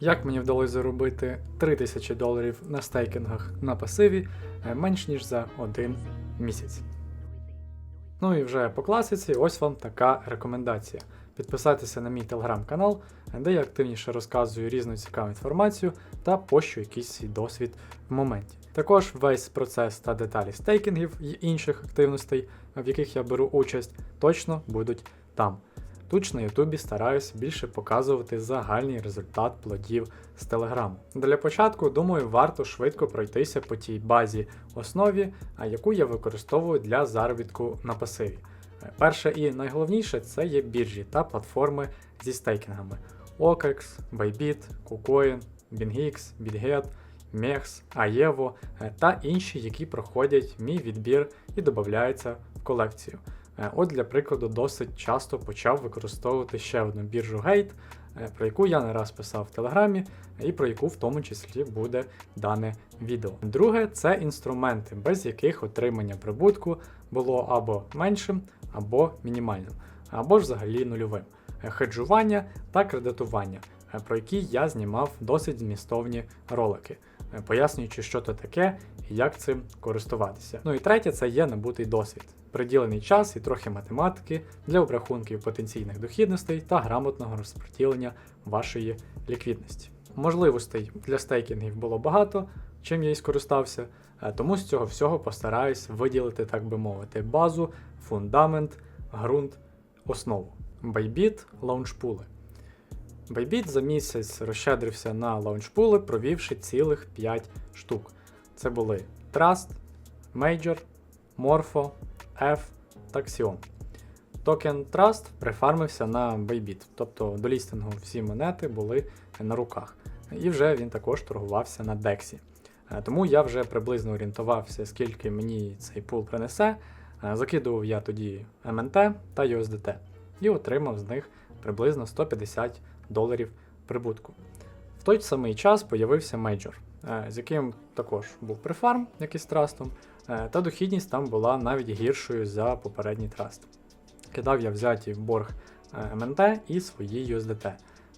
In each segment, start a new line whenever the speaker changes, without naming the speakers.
Як мені вдалося заробити 3000 доларів на стейкінгах на пасиві е, менш ніж за один місяць. Ну і вже по класиці, ось вам така рекомендація. Підписатися на мій телеграм-канал, де я активніше розказую різну цікаву інформацію та пощу якийсь свій досвід в моменті. Також весь процес та деталі стейкінгів і інших активностей, в яких я беру участь, точно будуть там. Тут ж на Ютубі стараюсь більше показувати загальний результат плодів з Телеграму. Для початку, думаю, варто швидко пройтися по тій базі основі, яку я використовую для заробітку на пасиві. Перше і найголовніше це є біржі та платформи зі стейкінгами: OKEX, Bybit, KuCoin, BingX, BitGet, Aevo е, та інші, які проходять мій відбір і додаються в колекцію. Е, От, для прикладу, досить часто почав використовувати ще одну біржу Gate, е, про яку я не раз писав в Телеграмі, і про яку в тому числі буде дане відео. Друге це інструменти, без яких отримання прибутку було або меншим, або мінімальним, або ж взагалі нульовим. Е, Хеджування та кредитування, про які я знімав досить змістовні ролики, пояснюючи, що це таке і як цим користуватися. Ну і третє це є набутий досвід, приділений час і трохи математики для обрахунків потенційних дохідностей та грамотного розподілення вашої ліквідності. Можливостей для стейкінгів було багато, чим я і скористався, е, тому з цього всього постараюсь виділити, так би мовити, базу, фундамент, ґрунт, основу. Bybit лаунчпули. Bybit за місяць розщедрився на лаунчпули, провівши цілих 5 штук. Це були Trust, Major, Morpho, F та Xion. Токен Trust прифармився на Bybit, тобто до лістингу всі монети були на руках. І вже він також торгувався на DEX. Е, Тому я вже приблизно орієнтувався, скільки мені цей пул принесе. Е, Закидував я тоді MNT та USDT і отримав з них приблизно 150 доларів прибутку. В той самий час появився мейджор, е, з яким також був префарм, як і з трастом, та дохідність там була навіть гіршою за попередній траст. Кидав я взяті в борг е, МНТ і свої USDT,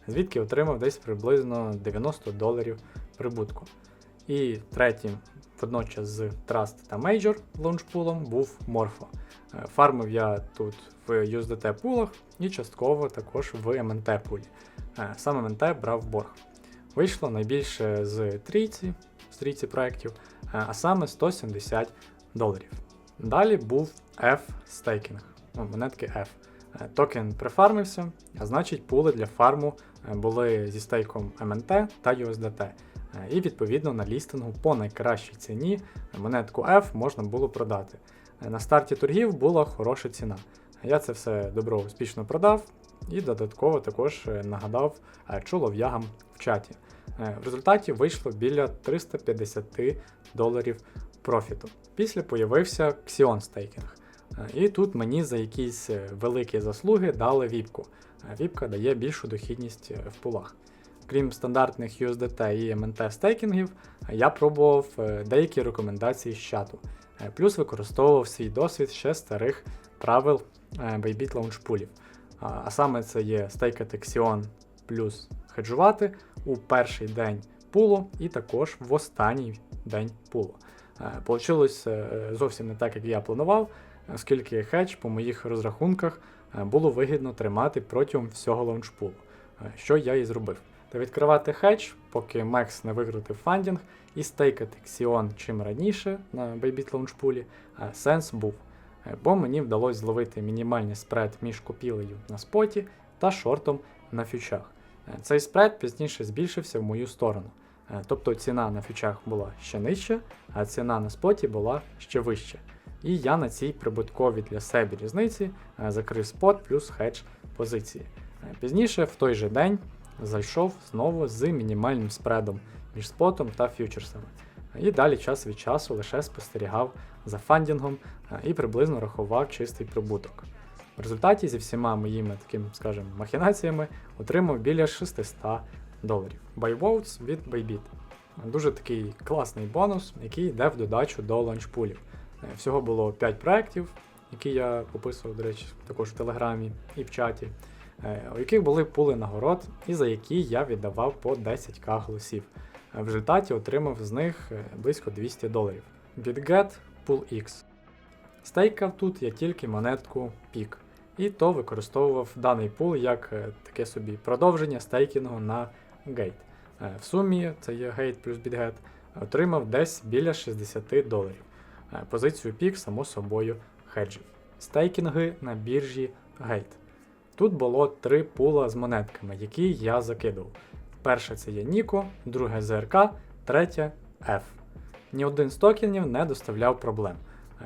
звідки отримав десь приблизно 90 доларів прибутку. І третім, водночас з Trust та Major лаунчпулом був Morpho. Е, Фармив я тут в USDT пулах і частково також в MNT пулі. Е, Саме MNT брав борг. Вийшло найбільше з трійці, з трійці проєктів, е, а саме 170 доларів. Далі був F стейкінг, ну, монетки F. Е, Токен прифармився, а значить пули для фарму е, були зі стейком MNT та USDT. Е, І відповідно на лістингу по найкращій ціні монетку F можна було продати. Е, На старті торгів була хороша ціна. Я це все добро успішно продав і додатково також е, нагадав е, чолов'ягам в чаті. Е, В результаті вийшло біля 350 доларів профіту. Після появився Xion стейкінг. І тут мені за якісь великі заслуги дали віпку. Віпка дає більшу дохідність в пулах. Крім стандартних USDT і MNT стейкінгів, е, я пробував деякі рекомендації з чату. Плюс використовував свій досвід ще старих правил Bybit лаунчпулів. А саме це є стейкати Xion плюс хеджувати у перший день пулу і також в останній день пулу. Е, Получилось е, зовсім не так, як я планував, оскільки хедж по моїх розрахунках е, було вигідно тримати протягом всього лаунчпулу, що я і зробив. Та відкривати хедж, поки Мекс не викрутив фандінг, і стейкати Xion чим раніше на Bybit лаунчпулі, сенс був. Бо мені вдалося зловити мінімальний спред між купілею на споті та шортом на фьючах. Е, Цей спред пізніше збільшився в мою сторону. Е, Тобто ціна на фьючах була ще нижча, а ціна на споті була ще вища. І я на цій прибутковій для себе різниці е, закрив спот плюс хедж позиції. Пізніше, в той же день, зайшов знову з мінімальним спредом між спотом та фьючерсами. І далі час від часу лише спостерігав за фандінгом е, і приблизно рахував чистий прибуток. В результаті зі всіма моїми такими, скажімо, махінаціями отримав біля 600 доларів. Votes від Bybit. Дуже такий класний бонус, який йде в додачу до ланчпулів. Е, Всього було 5 проєктів, які я описував, до речі, також в Телеграмі і в чаті. е, у яких були пули нагород, і за які я віддавав по 10к голосів. В результаті отримав з них е, близько 200 доларів. Від Get X. Стейкав тут я тільки монетку PIC, і то використовував даний пул як е, таке собі продовження стейкінгу на. Е, В сумі це є Gate плюс BitGet, отримав десь біля 60 доларів. Е, Позицію PIC, само собою, хеджив. Стейкінги на біржі Gate. Тут було три пула з монетками, які я закидував. Перше це є Ніко, друге ЗРК, третє F. Ні один з токенів не доставляв проблем.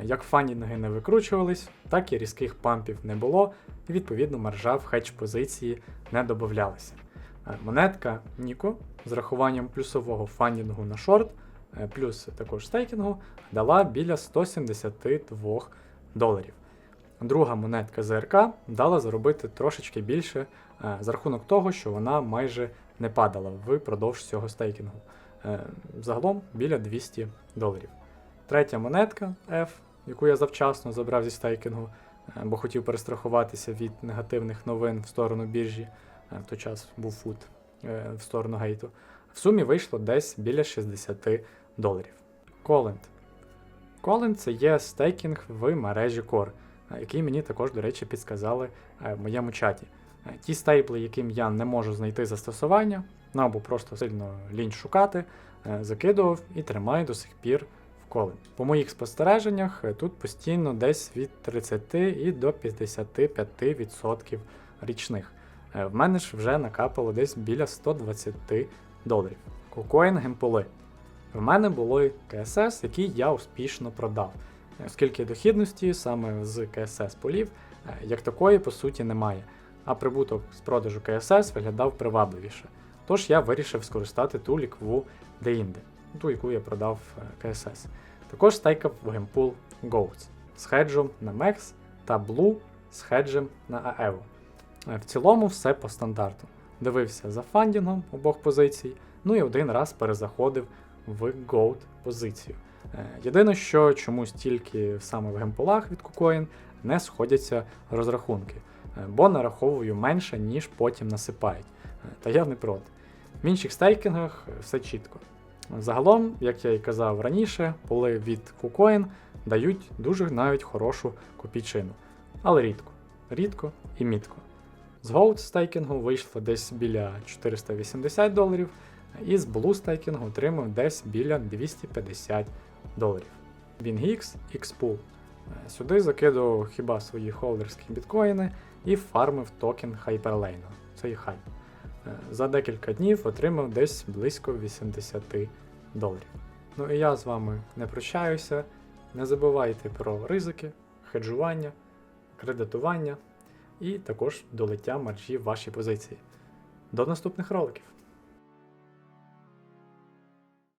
Як фанінги не викручувались, так і різких пампів не було, і відповідно маржа в хедж позиції не додавалася. Е, Монетка Ніко з рахуванням плюсового фандінгу на шорт, е, плюс також стейкінгу, дала біля 172 доларів. Друга монетка ЗРК дала заробити трошечки більше за рахунок того, що вона майже не падала впродовж цього стейкінгу. Е, Загалом біля 200 доларів. Третя монетка F, яку я завчасно забрав зі стейкінгу, е, бо хотів перестрахуватися від негативних новин в сторону біржі. Е, В той час був фут е, в сторону гейту. В сумі вийшло десь біля 60 доларів. Коленд. Коленд це є стейкінг в мережі Core, е, який мені також, до речі, підсказали е, в моєму чаті. Е, Ті стейбли, яким я не можу знайти застосування, ну або просто сильно лінь шукати, е, закидував і тримаю до сих пір в Коленд. По моїх спостереженнях, е, тут постійно десь від 30 і до 55% річних. В мене ж вже накапало десь біля 120 доларів. Кукоін гемполи. В мене було КСС, який я успішно продав, оскільки дохідності саме з КСС полів як такої по суті немає, а прибуток з продажу КСС виглядав привабливіше. Тож я вирішив скористати ту лікву деінде, ту, яку я продав е, КСС. Також стейкав в гемпул Goats з хеджем на MEX та Blue з хеджем на AEVO. Е, В цілому все по стандарту. Дивився за фандінгом обох позицій, ну і один раз перезаходив в Goat позицію. Е, Єдине, що чомусь тільки саме в гемполах від KuCoin не сходяться розрахунки, бо нараховую менше, ніж потім насипають. Е, Та я не проти. В інших стейкінгах е, все чітко. Загалом, як я і казав раніше, поли від KuCoin дають дуже навіть хорошу копійчину. Але рідко. Рідко і мітко. З Gold стейкінгу вийшло десь біля 480 доларів, і з Blue стейкінгу отримав десь біля 250 доларів. WinGX Xpool. Е, Сюди закидував хіба свої холдерські біткоїни і фармив токен Hyperlane. цей хайп. Е, За декілька днів отримав десь близько 80 доларів. Ну і я з вами не прощаюся. Не забувайте про ризики, хеджування, кредитування і також долиття маржі в вашій позиції. До наступних роликів!